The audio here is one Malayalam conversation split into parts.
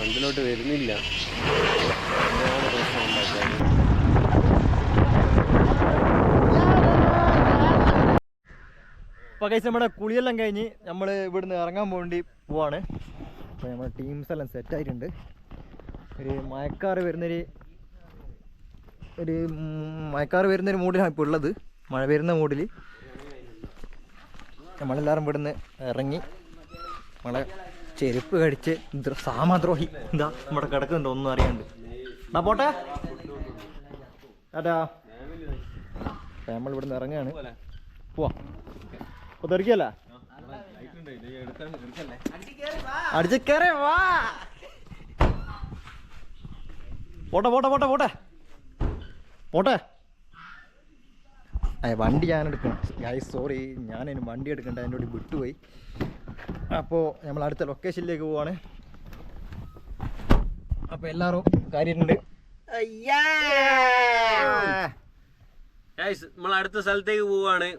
ഫ്രണ്ടിലോട്ട് വരുന്നില്ല. പ്രശ്നം അപ്പോൾ കഴിച്ച് നമ്മുടെ കുളിയെല്ലാം കഴിഞ്ഞ് നമ്മൾ ഇവിടുന്ന് ഇറങ്ങാൻ വേണ്ടി പോവാണ്. അപ്പോൾ നമ്മുടെ ടീംസ് എല്ലാം സെറ്റ് ആയിട്ടുണ്ട്. ഒരു മഴക്കാറ് വരുന്നൊരു ഒരു മയക്കാറ് വരുന്നൊരു മൂഡിലാണ് ഇപ്പോൾ ഉള്ളത്. മഴ വരുന്ന മൂഡിൽ നമ്മളെല്ലാവരും ഇവിടുന്ന് ഇറങ്ങി. നമ്മളെ ചെരുപ്പ് കടിച്ച് ദ്ര- സാമദ്രോഹി. എന്താ നമ്മുടെ കിടക്കുന്നുണ്ട് ഒന്നും അറിയാണ്ട്. എന്നാ പോട്ടെ? അതാ നമ്മൾ ഇവിടുന്ന് ഇറങ്ങുകയാണ് പോവാ. അപ്പൊ തെറിക്കല്ല? അടിച്ച് കേറേ വാ. പോട്ടെ പോട്ടെ പോട്ടെ പോട്ടെ. പോട്ടെ. ഏ വണ്ടി ഞാൻ എടുക്കണം ഗായ് സോറി. ഞാനതിന് വണ്ടി എടുക്കണ്ട. എന്നോട് വിട്ടുപോയി. അപ്പോൾ നമ്മൾ അടുത്ത ലൊക്കേഷനിലേക്ക് പോവാണ്. അപ്പോൾ എല്ലാവരും കാര്യമുണ്ട് നമ്മൾ അടുത്ത സ്ഥലത്തേക്ക് പോവാണ്.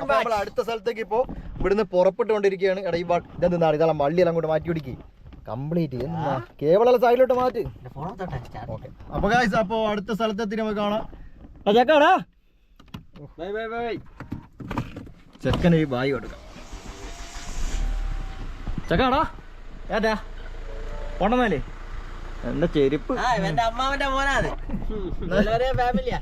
നമ്മൾ അടുത്ത സ്ഥലത്തേക്ക് ഇപ്പോ ഇവിടുന്ന് പുറപ്പെട്ടുകൊണ്ടിരിക്കുകയാണ്. എടാ ഈ വ- ഇതെന്താ ഇതെല്ലാം വള്ളിയെല്ലാം കൂടെ മാറ്റി പിടിക്ക്. കംപ്ലീറ്റ് കേവളം സൈഡിലോട്ട് മാറ്റി. ഓക്കെ ഗായ്സ് അടുത്ത സ്ഥലത്തെത്തി നമുക്ക് കാണാം. ചെക്കാടാ ബൈ ബൈ ബൈ ചെക്കന് ഈ ബായി കൊടുക്കാം ചെക്കാടാ ഏട്ടാ പോണ്ടെന്നാലേ എന്റെ ചെരുപ്പ്? എന്റെ അമ്മാവന്റെ മോനാണ്. ഒരേ ഫാമിലിയാ.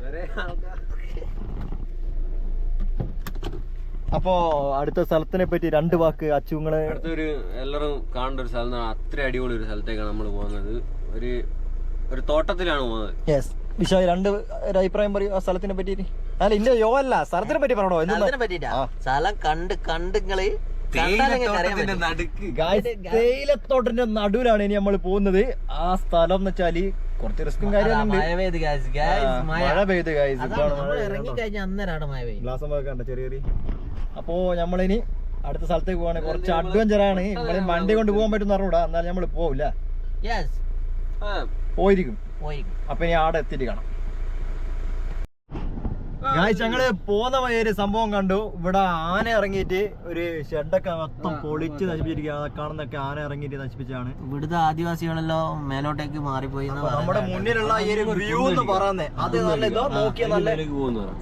അപ്പോ അടുത്ത സ്ഥലത്തിനെ പറ്റി രണ്ട് വാക്ക് അച്ചുങ്ങളെ അടുത്തൊരു എല്ലാവരും കാണേണ്ട ഒരു സ്ഥലം അത്ര അടിപൊളി ഒരു സ്ഥലത്തേക്കാണ് നമ്മൾ പോകുന്നത്. ഒരു ഒരു തോട്ടത്തിലാണ് പോകുന്നത്. യെസ് വിശാൽ രണ്ട് ഒരു അഭിപ്രായം പറയൂ ആ സ്ഥലത്തിനെ പറ്റി അല്ല ഇന്റെ യോ അല്ല സ്ഥലത്തിനെ പറ്റി പറഞ്ഞോ സ്ഥലത്തിനെ പറ്റിട്ടാ. സ്ഥലം കണ്ട് കണ്ട് നിങ്ങൾ തേയിലത്തോട്ടത്തിന്റെ പറ്റും? നടുവിലാണ് ഇനി നമ്മൾ പോകുന്നത്. ആ സ്ഥലം എന്ന് വെച്ചാൽ കുറച്ച് റിസ്കും അതാ, കാര്യങ്ങളുണ്ട്. മഴ പെയ്ത് ഗായ്സ് ഗ്ലാസ് കണ്ട ചെറിയ ചെറിയ. അപ്പോ നമ്മളിനി അടുത്ത സ്ഥലത്തേക്ക് പോവാണ്. കുറച്ച് അഡ്വഞ്ചറാണ് നമ്മളെ വണ്ടി കൊണ്ട് പോകാൻ പറ്റുന്ന അറിഞ്ഞൂടാ. എന്നാലും നമ്മൾ പോവില്ല. യെസ് ആ, പോയിരിക്കും. പോയി അപ്പൊ ഇനി ആടെ എത്തിയിട്ട് കാണാം. ഗായ്സ് ഞങ്ങൾ പോന്ന വഴി ഒരു സംഭവം കണ്ടു. ഇവിടെ ആന ഇറങ്ങിയിട്ട് ഒരു ഷെഡൊക്കെ മൊത്തം പൊളിച്ച് നശിപ്പിച്ചിരിക്കുക കാണുന്നൊക്കെ ആന ഇറങ്ങിയിട്ട് നശിപ്പിച്ചാണ് ഇവിടുത്തെ ആദിവാസികളെല്ലാം മേലോട്ടേക്ക് മാറിപ്പോയി നമ്മുടെ മുന്നിലുള്ള ഈ ഒരു വ്യൂ എന്ന് പറയുന്നേ അത് നല്ല ഇതോ നോക്കിയ നല്ല.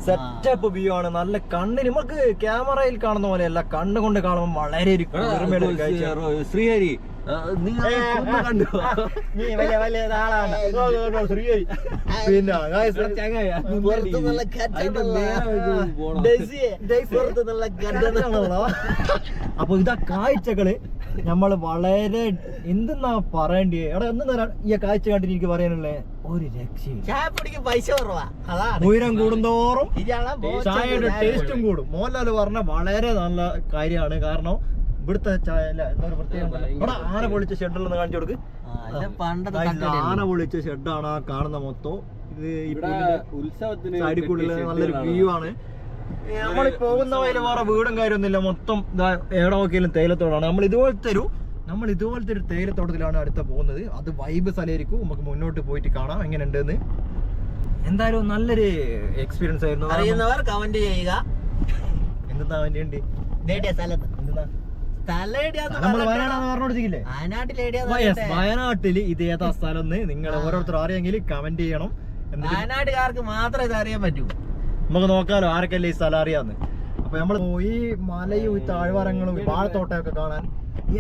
സെറ്റപ്പ് വ്യൂ ആണ്. നല്ല കണ്ണിന് നമുക്ക് ക്യാമറയിൽ കാണുന്ന പോലെയല്ല കണ്ണുകൊണ്ട് കാണുമ്പോൾ വളരെ ഒരു. ശ്രീഹരി നീ വലിയ ആളാണ്. പിന്നെ. അപ്പൊ ഇതാ കാഴ്ചകൾ. നമ്മൾ വളരെ എന്തെന്നാ പറയണ്ടേ എടാ എന്തെന്നാ ഈ കാഴ്ച കണ്ടിട്ട് എനിക്ക് പറയാനുള്ളേ? ഒരു രക്ഷയും ചായ പൊടിക്ക് പൈസ ഉയരം കൂടുന്തോറും ചായയുടെ ടേസ്റ്റും കൂടും. മോഹൻലാൽ പറഞ്ഞ വളരെ നല്ല കാര്യമാണ്. കാരണം ഇവിടുത്തെ ചായ അല്ല എന്താ ഒരു പ്രത്യേകം ഉണ്ടല്ലോ. ഇവിടെ ആന പൊളിച്ച ഷെഡുള്ളതെന്ന് കാണിച്ചു കൊടുക്ക്? ആന പൊളിച്ച ഷെഡാണ് ആ കാണുന്ന മൊത്തം. ഇത് ഉത്സവത്തിന് സൈഡിൽ നല്ലൊരു വ്യൂ ആണ്. നമ്മൾ പോകുന്ന വഴിയിൽ വേറെ വീടും കാര്യമൊന്നുമില്ല. മൊത്തം എവിടെയൊക്കെയും എവിടെ നോക്കിയാലും തേയിലത്തോടാണ്. നമ്മൾ ഇതുപോലത്തെ ഒരു നമ്മൾ ഇതുപോലത്തെ ഒരു തേയിലത്തോട്ടത്തിലാണ് അടുത്ത പോകുന്നത്. അത് വൈബ് സ്ഥലമായിരിക്കും. നമുക്ക് മുന്നോട്ട് പോയിട്ട് കാണാം. എങ്ങനെ ഉണ്ടെന്ന് എന്തായാലും നല്ലൊരു എക്സ്പീരിയൻസ് ആയിരുന്നു. അറിയുന്നവർ കമന്റ് ചെയ്യുക. എന്താ വേണ്ടി ഉണ്ട് വയനാട്ടിൽ എവിടെയാന്ന് യെസ് വയനാട്ടിൽ ഇത് ഏതാ സ്ഥലം എന്ന് നിങ്ങൾ. ഓരോരുത്തർ അറിയെങ്കിൽ കമന്റ് ചെയ്യണം. വയനാട്ടുകാർക്ക് മാത്രമേ ഇത് അറിയാൻ പറ്റൂ. നമുക്ക് നോക്കാലോ ആരൊക്കെയല്ലേ ഈ സ്ഥലം അറിയാന്ന്. അപ്പൊ നമ്മൾ ഈ മലയും ഈ താഴ്വാരങ്ങളും വാഴത്തോട്ടം വാഴത്തോട്ടമൊക്കെ കാണാൻ.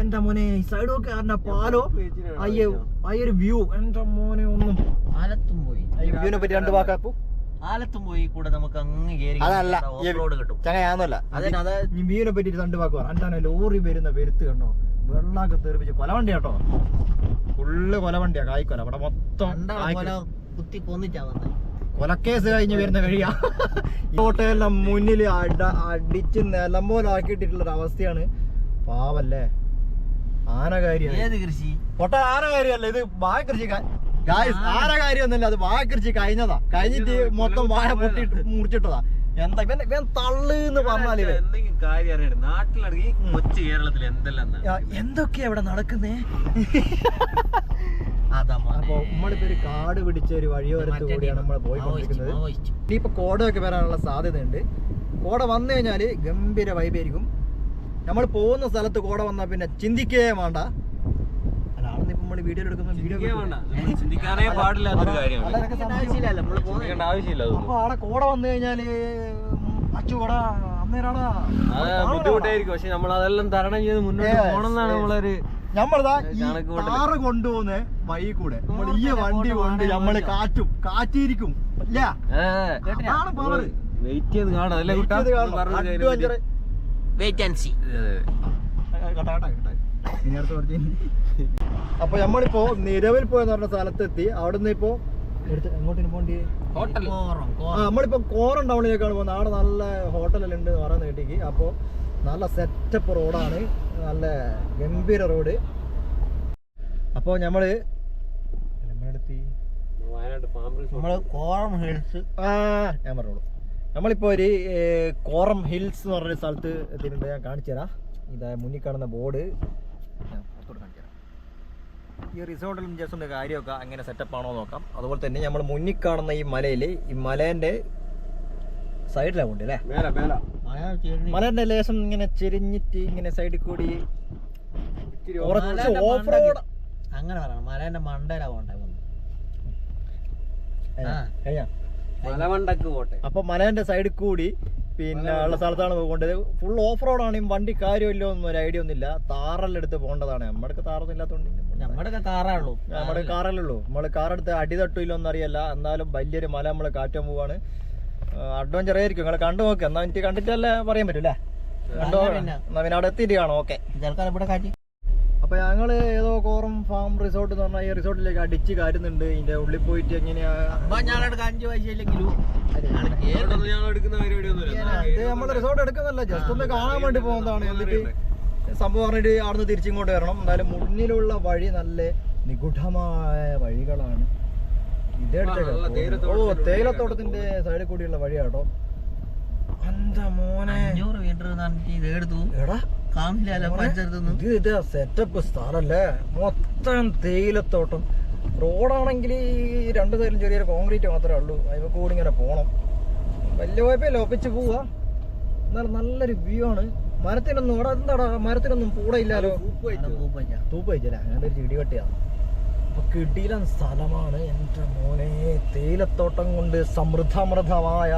എന്റെ മോനെ ഈ സൈഡൊക്കെ അറിഞ്ഞ പാലോ? അയ്യോ അയ്യൊരു വ്യൂ എന്റെ മോനെ ഒന്നും? ആലത്തും പോയി. വ്യൂനെ വ്യൂവിനെ പറ്റി രണ്ട് വാക്കാപ്പു ആലത്തും പോയി കൂടെ നമുക്ക് അങ്ങ് കേറി അതല്ല. ഓഫ് റോഡ് കിട്ടും. ചങ്ങയാന്നല്ല വ്യൂവിനെ പറ്റി രണ്ട് വാക്ക് പറ. എന്താണ് ലോറി വരുന്ന വരുത്ത് കണ്ടോ? വെള്ളാക്ക് തെറിപ്പിച്ച് കൊലവണ്ടി കേട്ടോ. ഫുള്ള് കൊലവണ്ടിയാ കായ്ക്കൊല. അവിടെ മൊത്തം. കുത്തി കൊന്നിട്ടാ വന്നത് കൊലക്കേസ് കഴിഞ്ഞ് വരുന്ന കഴിയാ കോട്ടയെല്ലാം മുന്നിൽ അട അടിച്ച് നിലം പോലെ ആക്കിയിട്ടിട്ടുള്ള ഒരു അവസ്ഥയാണ്. പാവല്ലേ. ആനകാരിയാണ് ഏത് കൃഷി? പൊട്ട ആനകാരിയല്ല ഇത്? വാഴ കൃഷി ഗായ്സ് ആനകാരിയൊന്നുമില്ല അത് വാഴ കൃഷി കഴിഞ്ഞതാ. കഴിഞ്ഞിട്ട് മൊത്തം വാഴ പൊട്ടിട്ട് മുറിച്ചിട്ടതാ. എന്താ ഇവൻ ഇവൻ തള്ളു എന്ന് യാ, എന്തൊക്കെയാ ഇവിടെ നടക്കുന്നേ? അതാ. അപ്പൊ നമ്മളിപ്പോ ഒരു കാട് പിടിച്ച ഒരു വഴിയോരത്ത് കൂടിയാണ് നമ്മൾ പോയിക്കൊണ്ടിരിക്കുന്നത്. ഇനിയിപ്പോ കോടയൊക്കെ വരാനുള്ള സാധ്യതയുണ്ട്. കോട വന്നു കഴിഞ്ഞാൽ ഗംഭീര വൈബായിരിക്കും നമ്മൾ പോകുന്ന സ്ഥലത്ത് കോട വന്നാൽ പിന്നെ ചിന്തിക്കേ വേണ്ട. നമ്മൾ വീഡിയോ എടുക്കുന്ന വീഡിയോ നമ്മൾ ചിന്തിക്കാനേ പാടില്ല ആവശ്യമില്ല അപ്പൊ ആടെ കോട വന്നു കഴിഞ്ഞാൽ അച്ചുകൂടാ അന്നേരാടാ. അത് ബുദ്ധിമുട്ടായിരിക്കും. പക്ഷെ നമ്മൾ അതെല്ലാം തരണം ചെയ്ത് മുന്നോട്ട് yes. നമ്മളൊരു നമ്മളിതാ ഈ കാറ് കൊണ്ടുപോകുന്ന വഴി കൂടെ. നമ്മൾ ഈ വണ്ടി കൊണ്ട് നമ്മൾ കാറ്റും അതാണ് power. വെയിറ്റ് ചെയ്ത് കാണാം. അല്ലേ. പറഞ്ഞ. വെയിറ്റ് ആൻഡ് സീ കട്ടാ, കട്ടാ. ഇനി അടുത്ത ഇനി. അപ്പൊ നമ്മളിപ്പോ നിരവിൽ പോയെന്ന് പറഞ്ഞ സ്ഥലത്തെത്തി. ഇപ്പോ ഹോട്ടൽ. കോറം ആ നമ്മളിപ്പോ കോറം ടൗണിലേക്കാണ് പോകുന്നത്. അവിടെ നല്ല ഹോട്ടലെല്ലാം ഉണ്ട് എന്ന് പറയുന്നത് കേട്ടിക്ക്. അപ്പോൾ നല്ല സെറ്റപ്പ് റോഡാണ് നല്ല ഗംഭീര റോഡ് അപ്പോൾ നമ്മൾ നമ്മൾ കോറം ഹിൽസ് ആ ഞാൻ പറഞ്ഞോളൂ. നമ്മളിപ്പോൾ ഒരു കോറം ഹിൽസ് എന്ന് പറഞ്ഞൊരു സ്ഥലത്ത് എത്തിയിട്ടുണ്ട്. ഞാൻ കാണിച്ചു തരാം ഇതാ മുന്നിൽ കാണുന്ന ബോർഡ്. ഞാൻ പുറത്തോട്ട് ഈ റിസോർട്ടിലും ജസ്റ്റ് ഒന്ന് കാര്യമൊക്കെ അങ്ങനെ സെറ്റപ്പ് ആണോ നോക്കാം. അതുപോലെ തന്നെ നമ്മൾ മുന്നിൽ കാണുന്ന ഈ മലയിൽ ഈ മലേന്റെ സൈഡിലാണ് ഉണ്ട് അല്ലേ മേല. മേല മലേന്റെ ലേശം ഇങ്ങനെ ചെരിഞ്ഞിട്ട് ഇങ്ങനെ സൈഡിൽ കൂടി ഓഫ്. റോഡ്. അങ്ങനെ പറയണം. മലേന്റെ മണ്ടയിലാ പോണ്ടേ. മലമണ്ടക്ക് പോട്ടെ. അപ്പൊ മലേന്റെ സൈഡിൽ കൂടി പിന്നെ ഉള്ള സ്ഥലത്താണ് പോകേണ്ടത് ഫുൾ ഓഫ് റോഡ് ആണ് വണ്ടി കാര്യമില്ല ഒന്നും ഒരു ഐഡിയ ഒന്നുമില്ല. താറെല്ലാം പോകേണ്ടതാണ്. നമ്മുടെ താറൊന്നും ഇല്ലാത്തതുകൊണ്ട് നമ്മുടെ കാറാണല്ലോ നമ്മുടെ കാറല്ലേ നമ്മൾ കാർ കാറെടുത്ത് അടി തട്ടില്ലോ ഒന്നും അറിയല്ല എന്നാലും വലിയൊരു മല നമ്മൾ കാറ്റാൻ പോവാണ്. അഡ്വഞ്ചർ ആയിരിക്കും. നിങ്ങൾ കണ്ടു നോക്ക്. എന്നാ എനിക്ക് കണ്ടിട്ടല്ലേ പറയാൻ പറ്റൂല്ലേ കണ്ടോ. എന്നാ പിന്നെ അവിടെ എത്തിയിട്ട് കാണാം. ഓക്കെ ഇവിടെ കാറ്റി അപ്പൊ ഞങ്ങൾ ഏതോ കോറം ഫാം റിസോർട്ട് എന്ന് പറഞ്ഞാൽ ഈ റിസോർട്ടിലേക്ക് അടിച്ച് കാര്യുന്നുണ്ട് ഇതിന്റെ ഉള്ളിൽ പോയിട്ട് എങ്ങനെയാണ് അഞ്ചു പൈസ ഇല്ലെങ്കിലും ഇത് നമ്മൾ റിസോർട്ട് എടുക്കുന്നല്ല ജസ്റ്റ് ഒന്ന് കാണാൻ വേണ്ടി പോകുന്നതാണ്. എന്നിട്ട് സംഭവം പറഞ്ഞിട്ട് അവിടുന്ന് തിരിച്ചിങ്ങോട്ട് വരണം. എന്നാലും മുന്നിലുള്ള വഴി നല്ല നിഗൂഢമായ വഴികളാണ്. തേയിലത്തോട്ടത്തിന്റെ ഓ തേയിലത്തോട്ടത്തിന്റെ സൈഡിൽ കൂടിയുള്ള വഴിയാട്ടോ. എന്താ മോനെ? അഞ്ഞൂറ് മീറ്റർ ഇത് എടുത്തു. എടാ ഇത് സെറ്റപ്പ് സ്ഥലല്ലേ? മൊത്തം തേയിലത്തോട്ടം. റോഡാണെങ്കിൽ ഈ രണ്ട് സൈഡിലും ചെറിയൊരു കോൺക്രീറ്റ് മാത്രമേ ഉള്ളൂ. അതിൽ കൂടി ഇങ്ങനെ പോകണം വലിയ കുഴപ്പമില്ല ഒപ്പിച്ച് പോവാ. എന്നാലും നല്ലൊരു വ്യൂ ആണ്. മരത്തിനൊന്നും ഇവിടെ എന്താടാ മരത്തിനൊന്നും പൂടയില്ലാലോ തൂപ്പയച്ചല്ലേ ഞാൻ ഒരു ചെടി കെട്ടിയാണ് അപ്പൊ കിടിലൻ സ്ഥലമാണ്. എന്റെ മോനെ തേയിലത്തോട്ടം കൊണ്ട് സമൃദ്ധമൃദ്ധമായ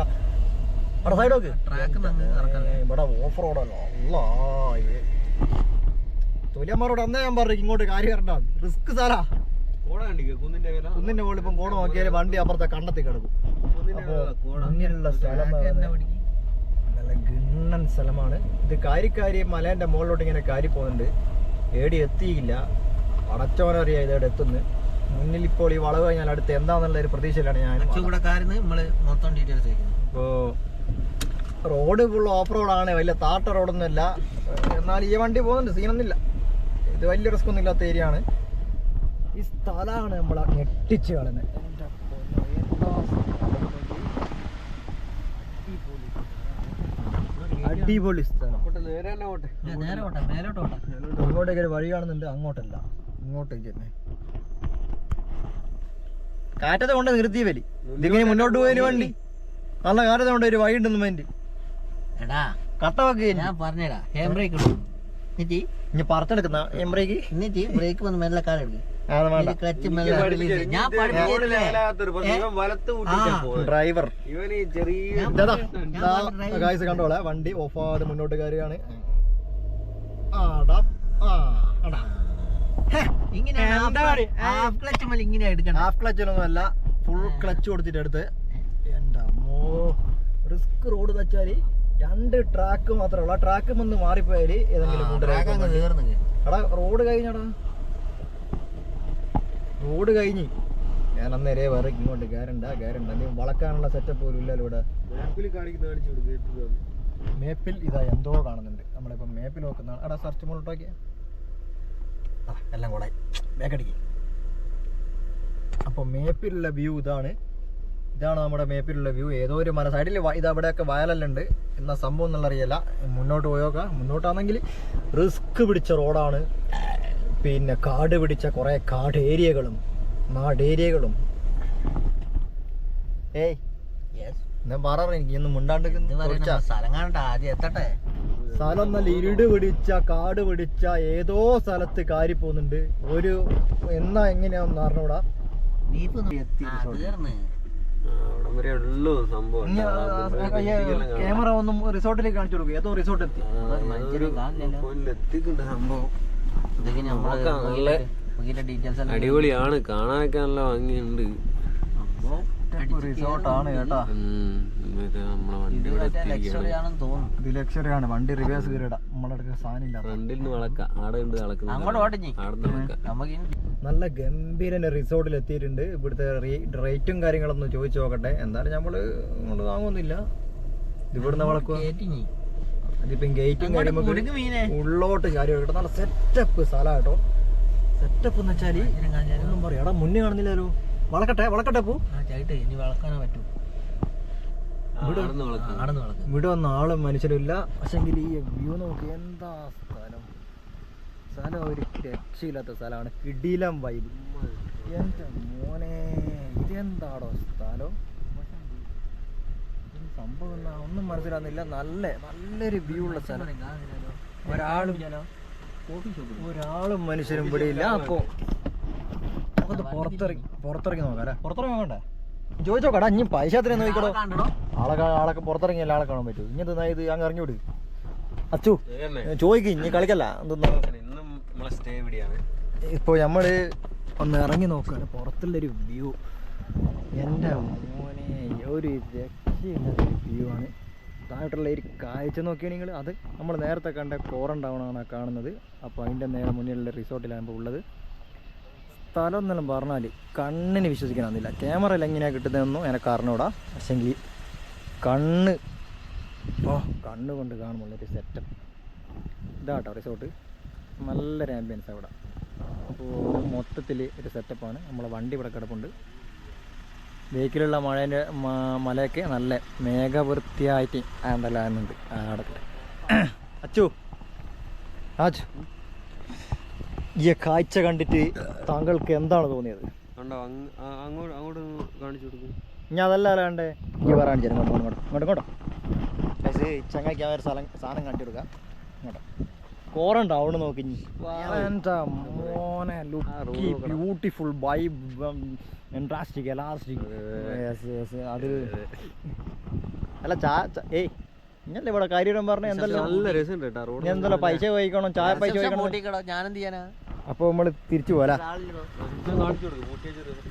അവിടെ സൈഡ് നോക്ക്. ട്രാക്ക് നങ്ങ് ഇറക്കല്ലേ ഇവിടെ ഓഫ് റോഡല്ലോ അല്ലാ തൊലിയന്മാരോട് അന്നേ ഞാൻ പറഞ്ഞു ഇങ്ങോട്ട് കാര്യം വരണ്ട. റിസ്ക് കണ്ടിക്കോ? കുന്നിന്റെ മുകളിൽ ഇപ്പം കോട് നോക്കിയാൽ വണ്ടി അപ്പുറത്തെ കണ്ടെത്തി കിടക്കും. സ്ഥലം നല്ല ഗണ്ണൻ സ്ഥലമാണ്. ഇത് കാരിക്കാരി മലേന്റെ മുകളിലോട്ട് ഇങ്ങനെ കാരി പോകുന്നുണ്ട്. ഏടി എത്തിയില്ല. പടച്ചോനറിയാ ഇതോടെ എത്തുന്നു. മുന്നിൽ ഇപ്പോൾ ഈ വളവ് കഴിഞ്ഞാൽ അടുത്ത് എന്താന്നുള്ള ഒരു പ്രതീക്ഷയിലാണ് ഞാൻ മൊത്തം ഡീറ്റെയിൽസ് ഇപ്പോ റോഡ് ഫുൾ ഓഫ് റോഡാണ് വലിയ താട്ട റോഡൊന്നും ഇല്ല എന്നാൽ ഈ വണ്ടി പോകുന്നുണ്ട്. സീനൊന്നുമില്ല. ഇത് വലിയ റിസ്ക് ഒന്നും ഇല്ലാത്ത ഏരിയ ആണ്. ഈ സ്ഥലമാണ് നമ്മൾ ഞെട്ടിച്ച് കളയുന്നത്. അടിപൊളി സ്ഥലം. അങ്ങോട്ടേക്ക് വഴി കാണുന്നുണ്ട്. അങ്ങോട്ടല്ല. ഇങ്ങോട്ടേക്ക് തന്നെ. കാറ്റത്തെ കൊണ്ട് നിർത്തി വലി ഇതിങ്ങനെ മുന്നോട്ട് പോയതിന് വണ്ടി. നല്ല കാറ്റത്തെ കൊണ്ട് ഒരു വഴി ഉണ്ടെന്ന് വേണ്ടി എടാ ഞാൻ പറഞ്ഞടാ ബ്രേക്ക് ഇടും എന്നിട്ട് ഇനി എന്നിട്ട് ബ്രേക്ക് വന്ന് മെല്ലെ ഡ്രൈവർ കണ്ടോളെ. വണ്ടി ഓഫ് ആവാതെ മുന്നോട്ട് കയറുകയാണ്. ആടാ ആ ആടാ. ഇങ്ങനെയാണ് ഫുൾ ക്ലച്ച് കൊടുത്തിട്ട് എടുത്ത്. എന്താ അമ്മോ റിസ്ക് റോഡ് വെച്ചാൽ രണ്ട് ട്രാക്ക് മാത്രമേ ഉള്ളൂ. ആ ട്രാക്ക് വന്ന് മാറിപ്പോയാൽ ഏതെങ്കിലും എടാ റോഡ് കഴിഞ്ഞടാ? റോഡ് കഴിഞ്ഞ്. ഞാൻ അന്നേരെ വേറെ ഇങ്ങോട്ട് കയറണ്ട കയറണ്ട നീ വളക്കാനുള്ള സെറ്റപ്പ് പോലും ഇല്ലല്ലോ ഇവിടെ. മാപ്പിൽ ഇതാ എന്തോ കാണുന്നുണ്ട്. നമ്മളിപ്പം മേപ്പിൽ നോക്കുന്നതാണ് എടാ സെർച്ച് മോളിട്ടോക്കിയ എല്ലാം കൂടെ വേഗടിക്ക് അപ്പോൾ മേപ്പിലുള്ള വ്യൂ ഇതാണ് ഇതാണ് നമ്മുടെ മേപ്പിലുള്ള വ്യൂ. ഏതോ ഒരു മല സൈഡിൽ ഇത് അവിടെയൊക്കെ വയലെല്ലാം ഉണ്ട് എന്നാ സംഭവം എന്നുള്ള അറിയില്ല. മുന്നോട്ട് പോയോക്ക. മുന്നോട്ടാണെങ്കിൽ റിസ്ക് പിടിച്ച റോഡാണ്. പിന്നെ കാട് പിടിച്ച കുറേ കാട് ഏരിയകളും നാടേരിയകളും ഏയ്. ഞാൻ പറയാറ് എനിക്ക് ഇന്ന് മുണ്ടാണ്ട്. സ്ഥലം കാണട്ടെ ആദ്യം എത്തട്ടെ. സ്ഥലം നല്ല ഇരുട് പിടിച്ച കാട് പിടിച്ച ഏതോ സ്ഥലത്ത് കാരി പോകുന്നുണ്ട്. ഒരു എന്നാ എങ്ങനെയാന്ന് അറിഞ്ഞൂടാ. ക്യാമറ ഒന്നും റിസോർട്ടിലേക്ക് കാണിച്ചു കൊടുക്കും. ഏതോ റിസോർട്ട് എത്തി? സംഭവം. ഇതൊക്കെ നമ്മൾ ഡീറ്റെയിൽസ് അടിപൊളിയാണ്. കാണാനൊക്കെ നല്ല ഭംഗിയുണ്ട്. റിസോർട്ടാണ് കേട്ടോ. വണ്ടി റിവേഴ്സ് കയറിയിടാ നമ്മളെ സാധനം ഇല്ല ഫ്രണ്ടിൽ നിന്ന് വളക്ക. ആടെ ഉണ്ട് അങ്ങോട്ട് വളക്ക. നമുക്ക് നല്ല ഗംഭീര റിസോർട്ടിൽ എത്തിയിട്ടുണ്ട്. ഇവിടുത്തെ റേറ്റും കാര്യങ്ങളൊന്നും ചോദിച്ചു നോക്കട്ടെ. എന്തായാലും നമ്മൾ കൊണ്ട് വാങ്ങുന്നില്ല. ഇവിടെ നമ്മളെ അതിപ്പം ഗേറ്റും കാര്യമൊക്കെ മീനെ. ഉള്ളോട്ട് കാര്യം കേട്ടോ നല്ല സെറ്റപ്പ് സ്ഥലം കേട്ടോ. സെറ്റപ്പ് എന്ന് വെച്ചാൽ ഒന്നും പറയാം. എടാ മുന്നേ കാണുന്നില്ലല്ലോ വളക്കട്ടെ വളക്കട്ടെ പോ. ഇനി വളക്കാനേ പറ്റൂ. ഇവിടെ ഇവിടെ വന്ന ആളും മനുഷ്യരില്ല പക്ഷെങ്കിൽ ഈ വ്യൂ നോക്കി എന്താ സ്ഥലം? സ്ഥലം ഒരു രക്ഷയില്ലാത്ത സ്ഥലമാണ് കിടിലം വൈബ് എന്റെ മോനെ ഇതെന്താടോ സ്ഥലം? സംഭവം എന്നാ ഒന്നും മനസ്സിലാകുന്നില്ല നല്ല നല്ലൊരു വ്യൂ ഉള്ള സ്ഥലം. ഒരാളും ഒരാളും മനുഷ്യരും ഇവിടെ ഇല്ല. അപ്പോ പുറത്തിറങ്ങി പുറത്തിറങ്ങി നോക്കാം അല്ലേ? പുറത്തിറങ്ങി നോക്കണ്ടേ? ചോദിച്ചോക്കടാ ഇനി പൈസ എത്ര നോക്കിക്കടോ ആളെ ആളൊക്കെ പുറത്തിറങ്ങിയല്ല ആളെ കാണാൻ പറ്റൂ. ഇനി എന്തെന്നാ ഇത് അങ്ങ് ഇറങ്ങി വിട്. അച്ചു. ചോദിക്കും ഇനി കളിക്കല്ല. എന്തെന്നാ? നമ്മളെ നമ്മൾ ഒന്ന് ഇറങ്ങി നോക്കുകയാണ് പുറത്തുള്ളൊരു വ്യൂ എന്റെ മോനെ ഒരു രക്ഷയില്ലാത്തൊരു വ്യൂ ആണ്. താഴോട്ടുള്ള ഒരു കാഴ്ച നോക്കിയാണെങ്കിൽ അത് നമ്മൾ നേരത്തെ കണ്ട കോറണ്ടാവണമാണ് കാണുന്നത്. അപ്പോൾ അതിന്റെ നേരെ മുന്നിലുള്ള റിസോർട്ടിലാണ് ഇപ്പോൾ ഉള്ളത്. സ്ഥലം എന്നെല്ലാം പറഞ്ഞാൽ കണ്ണിന് വിശ്വസിക്കണമെന്നില്ല. ക്യാമറയിൽ എങ്ങനെയാണ് കിട്ടുന്നതെന്നും എനിക്ക് അറിഞ്ഞൂടാ. പക്ഷെങ്കിൽ കണ്ണ് ഓ കണ്ണ് കൊണ്ട് കാണുമ്പോഴൊരു സെറ്റപ്പ് ഇതാട്ടോ റിസോർട്ട് നല്ലൊരു ആംബിയൻസ് അവിടെ അപ്പോൾ മൊത്തത്തിൽ ഒരു സെറ്റപ്പാണ് നമ്മളെ വണ്ടി ഇവിടെ കിടപ്പുണ്ട്. ബേക്കിലുള്ള മഴേന്റെ മലയൊക്കെ നല്ല മേഘവൃത്തിയായിട്ട് ആന്തലാകുന്നുണ്ട് അവിടെ അച്ചു. രാജ്. ഈ കാഴ്ച കണ്ടിട്ട് താങ്കൾക്ക് എന്താണ് തോന്നിയത്? അങ്ങോട്ട് കാണിച്ചു കൊടുക്കും. ഞാൻ അതല്ല അല്ലാണ്ട് ഈ പറയാൻ ചേരും ഇങ്ങോട്ട് ഇങ്ങോട്ട് ഇങ്ങോട്ട് ഇങ്ങോട്ടോ. പക്ഷേ ചങ്ങായിക്ക് ആ ഒരു സ്ഥലം സാധനം കാണിച്ചു കൊടുക്കാം. ഇങ്ങോട്ടോ. കോറണ്ട അവിടെ നോക്കി മോനെ ലുക്കി ബ്യൂട്ടിഫുൾ വൈബ് ഇൻട്രാസ്റ്റിക് എലാസ്റ്റിക് അത് അല്ല ചാ ചാ- ഏയ് ഇന്നല്ലേ ഇവിടെ കാര്യം പറഞ്ഞ? എന്തെല്ലാം ഇനി പൈസ വഹിക്കണം ചായ പൈസ വഹിക്കണം ഞാനെന്ത് ചെയ്യാനാ? അപ്പോൾ നമ്മൾ തിരിച്ചു പോരാ. അപ്പോ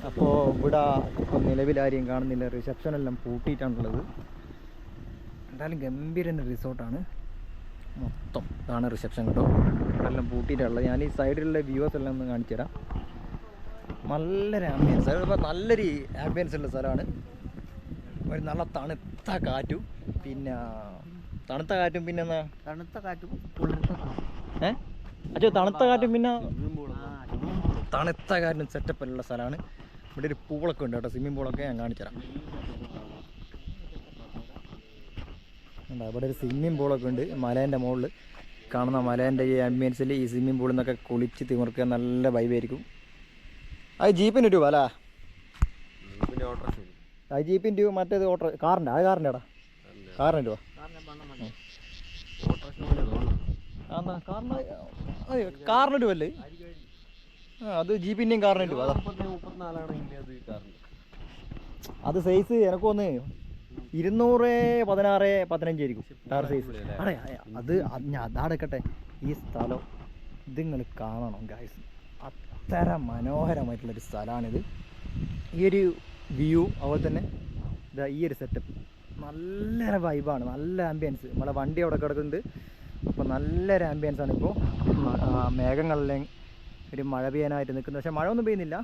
അപ്പോൾ ഇവിടെ ഇപ്പം നിലവിലാരെയും കാണുന്നില്ല റിസപ്ഷൻ എല്ലാം പൂട്ടിയിട്ടാണുള്ളത്. എന്തായാലും ഗംഭീരന്റെ റിസോർട്ടാണ്. മൊത്തം ഇതാണ് റിസപ്ഷൻ കേട്ടോ എല്ലാം പൂട്ടിയിട്ടുള്ളത് ഞാൻ ഈ സൈഡിലുള്ള വ്യൂവേഴ്സ് എല്ലാം ഒന്ന് കാണിച്ചു തരാം. നല്ലൊരു ആംബിയൻസ് അതിപ്പോൾ നല്ലൊരു ആംബിയൻസ് ഉള്ള സ്ഥലമാണ്. ഒരു നല്ല തണുത്ത കാറ്റും പിന്നെ തണുത്ത കാറ്റും പിന്നെ എന്നാ തണുത്ത കാറ്റും. ഏഹ് ഏ? അച്ഛോ തണുത്ത കാറ്റും പിന്നെ തണുത്ത കാര്യം സെറ്റപ്പിലുള്ള സ്ഥലമാണ്. ഇവിടെ ഒരു പൂളൊക്കെ ഉണ്ട് കേട്ടോ. സ്വിമ്മിംഗ് പൂളൊക്കെ ഞാൻ കാണിച്ചു തരാം. ഉണ്ട്, ഇവിടെ ഒരു സ്വിമ്മിംഗ് പൂളൊക്കെ ഉണ്ട് മലേന്റെ മുകളിൽ കാണുന്ന മലേന്റെ ഈ ആംബിയൻസിൽ ഈ സ്വിമ്മിംഗ് പൂളിൽ നിന്നൊക്കെ കുളിച്ച് തിമിർക്കുക നല്ല വൈബായിരിക്കും അത് ജീപ്പിന് രൂപ അല്ലേ? അത് ജീപ്പിന് രൂപ മറ്റേത് ഓട്ടോ കാറിന്റെ അത് കാറിന്റെ എടാ കാറിന് രൂപ. കാറിന് രൂപ അല്ലേ ആ അത് ജീപ്പിന്റെയും കാറിന് രൂപ അതാ. അത് സൈസ് എനക്കൊന്ന് ഇരുന്നൂറ് പതിനാറ് പതിനഞ്ച് ആയിരിക്കും ടാർ സൈസ് അതെ അത്. അതാടക്കട്ടെ ഈ സ്ഥലം ഇത് നിങ്ങൾ കാണണം ഗായ്സ് അത്ര മനോഹരമായിട്ടുള്ളൊരു സ്ഥലമാണിത് ഈ ഒരു വ്യൂ അതുപോലെ തന്നെ ഇതാ ഈ ഒരു സെറ്റപ്പ് നല്ല വൈബാണ് നല്ല ആംബിയൻസ് നമ്മളെ വണ്ടി അവിടെ കിടക്കുന്നുണ്ട്. അപ്പോൾ നല്ലൊരു ആംബിയൻസ് ആണ് ഇപ്പോൾ മേഘങ്ങളിലെ ഒരു മഴ പെയ്യാനായിട്ട് നിൽക്കുന്നത്. പക്ഷേ മഴ ഒന്നും പെയ്യുന്നില്ല.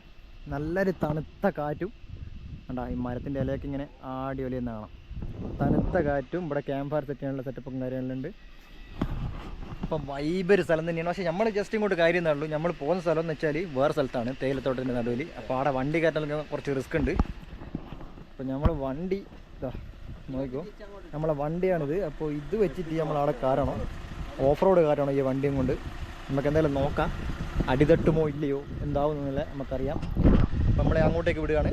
നല്ലൊരു തണുത്ത കാറ്റും കണ്ടാ ഈ മരത്തിന്റെ ഇലയൊക്കെ ഇങ്ങനെ ആടി എന്ന് കാണാം. തണുത്ത കാറ്റും ഇവിടെ ക്യാമ്പ് ഫയർ സെറ്റ് ചെയ്യാനുള്ള സെറ്റപ്പും കാര്യമെല്ലാം ഉണ്ട് അപ്പം വൈബ് ഒരു സ്ഥലം തന്നെയാണ്. പക്ഷേ നമ്മൾ ജസ്റ്റ് ഇങ്ങോട്ട് കാര്യം ഉള്ളൂ. നമ്മൾ പോകുന്ന സ്ഥലം എന്ന് വെച്ചാൽ വേറെ സ്ഥലത്താണ് തേയിലത്തോട്ടത്തിന്റെ നടുവിൽ അപ്പോൾ അവിടെ വണ്ടി കയറ്റാൻ കുറച്ച് റിസ്ക് ഉണ്ട്. അപ്പോൾ നമ്മൾ വണ്ടി ഇതാ നോക്കിക്കോ. നമ്മളെ വണ്ടിയാണിത്. അപ്പോൾ ഇത് വെച്ചിട്ട് നമ്മൾ അവിടെ കയറണം. ഓഫ് റോഡ് കയറണം ഈ വണ്ടിയും കൊണ്ട്. നമുക്ക് എന്തായാലും നോക്കാം. അടിതട്ടുമോ ഇല്ലയോ? എന്താവും എന്നല്ല നമുക്കറിയാം നമ്മളെ അങ്ങോട്ടേക്ക് വിടുകയാണ്.